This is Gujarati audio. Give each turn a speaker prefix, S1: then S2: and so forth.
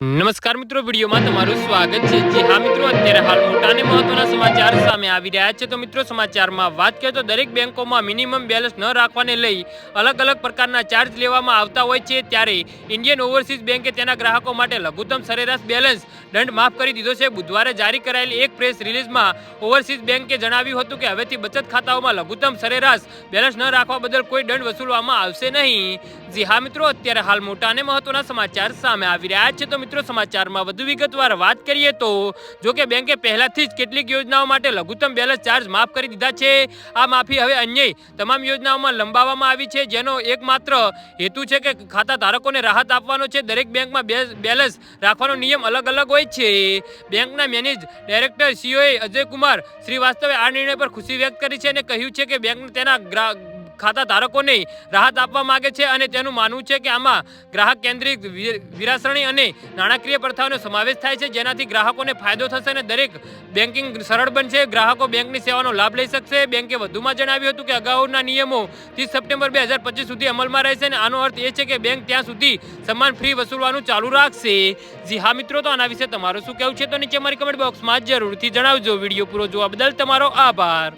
S1: નમસ્કાર મિત્રો, વિડીયોમાં તમારું સ્વાગત છે. જે હા મિત્રો, અત્યારે હાલ મોટા અને મહત્વના સમાચાર સામે આવી રહ્યા છે. તો મિત્રો, સમાચારમાં વાત કરીએ તો દરેક બેંકોમાં મિનિમમ બેલેન્સ ન રાખવાને લઈ અલગ અલગ પ્રકારના ચાર્જ લેવામાં આવતા હોય છે. ત્યારે ઇન્ડિયન ઓવરસીઝ બેંકે તેના ગ્રાહકો માટે લઘુત્તમ સરેરાશ બેલેન્સ દંડ માફ કરી દીધો છે. બુધવારે જારી કરાયેલી એક પ્રેસ રિલીઝમાં ઓવરસીઝ બેંકે જણાવ્યું હતું કે, હવેથી બચત ખાતાઓમાં લઘુત્તમ સરેરાશ બેલેન્સ ન રાખવા બદલ કોઈ દંડ વસૂલવામાં આવશે નહીં. જી હા મિત્રો, અત્યારે હાલ મોટા અને મહત્વના સમાચાર સામે આવી રહ્યા છે. તો મિત્રો, સમાચારમાં વધુ વિગતવાર વાત કરીએ તો જો કે બેંકે પહેલાથી જ કેટલીક યોજનાઓ માટે લઘુત્તમ બેલેન્સ ચાર્જ માફ કરી દીધા છે. આ માફી હવે અન્ય તમામ યોજનાઓમાં લંબાવવામાં આવી છે, જેનો એકમાત્ર હેતુ છે કે ખાતા ધારકોને રાહત આપવાનો છે. દરેક બેંકમાં બેલેન્સ રાખવાનો નિયમ અલગ અલગ હોય છે. બેંકના મેનેજ ડાયરેક્ટર, સીઓએ અજય કુમાર શ્રીવાસ્તવે આ નિર્ણય પર ખુશી વ્યક્ત કરી છે અને કહ્યું છે કે બેંક તેના ખાતા ધારકોને રાહત આપવા માંગે છે અને તેનું માનવું છે કે આમાં ગ્રાહક કેન્દ્રિત વિરાસરણી અને નાણાકીય પ્રથાઓનો સમાવેશ થાય છે, જેનાથી ગ્રાહકોને ફાયદો થશે અને દરેક બેન્કિંગ સરળ બનશે. ગ્રાહકો બેંકની સેવાનો લાભ લઈ શકશે. બેંકે વધુમાં જણાવ્યું હતું કે અગાઉના નિયમો ત્રીસ સપ્ટેમ્બર બે હજાર પચીસ સુધી અમલમાં રહેશે અને આનો અર્થ એ છે કે બેંક ત્યાં સુધી સમાન ફી વસૂલવાનું ચાલુ રાખશે. જી હા, મિત્રો, તો આના વિશે તમારું શું કહેવું છે? તો નીચે મારી કમેન્ટ બોક્સમાં જરૂરથી જણાવજો. વીડિયો પૂરો જોવા બદલ તમારો આભાર.